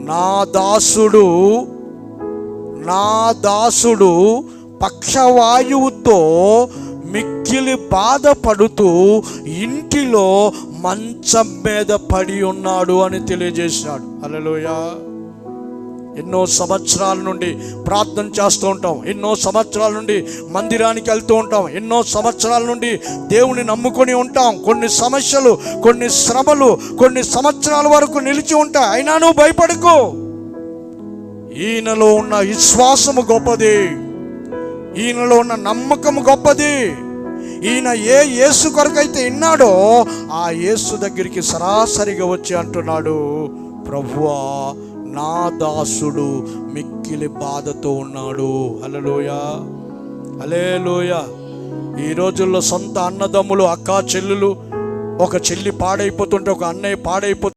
నా దాసుడు నా దాసుడు పక్షవాయువుతో మిక్కిలి బాధపడుతూ ఇంటిలో మంచం మీద పడి ఉన్నాడు అని తెలియజేశాడు. అలలోయా ఎన్నో సంవత్సరాల నుండి ప్రార్థన చేస్తూ ఉంటాం. ఎన్నో సంవత్సరాల నుండి మందిరానికి వెళ్తూ ఉంటాం. ఎన్నో సంవత్సరాల నుండి దేవుని నమ్ముకొని ఉంటాం. కొన్ని సమస్యలు కొన్ని శ్రమలు కొన్ని సంవత్సరాల వరకు నిలిచి ఉంటాయి. అయినా నువ్వు భయపడకు. ఈయనలో ఉన్న విశ్వాసము గొప్పది. ఈయనలో ఉన్న నమ్మకము గొప్పది. ఈయన ఏ యేసు కొరకైతే విన్నాడో ఆ యేసు దగ్గరికి సరాసరిగా వచ్చి అంటున్నాడు ప్రభువా నా దాసుడు మిక్కిలి బాధతో ఉన్నాడు. అలలోయ అలేలోయ ఈ రోజుల్లో సొంత అన్నదమ్ములు అక్క చెల్లులు ఒక చెల్లి పాడైపోతుంటే ఒక అన్నయ్య పాడైపోతుంది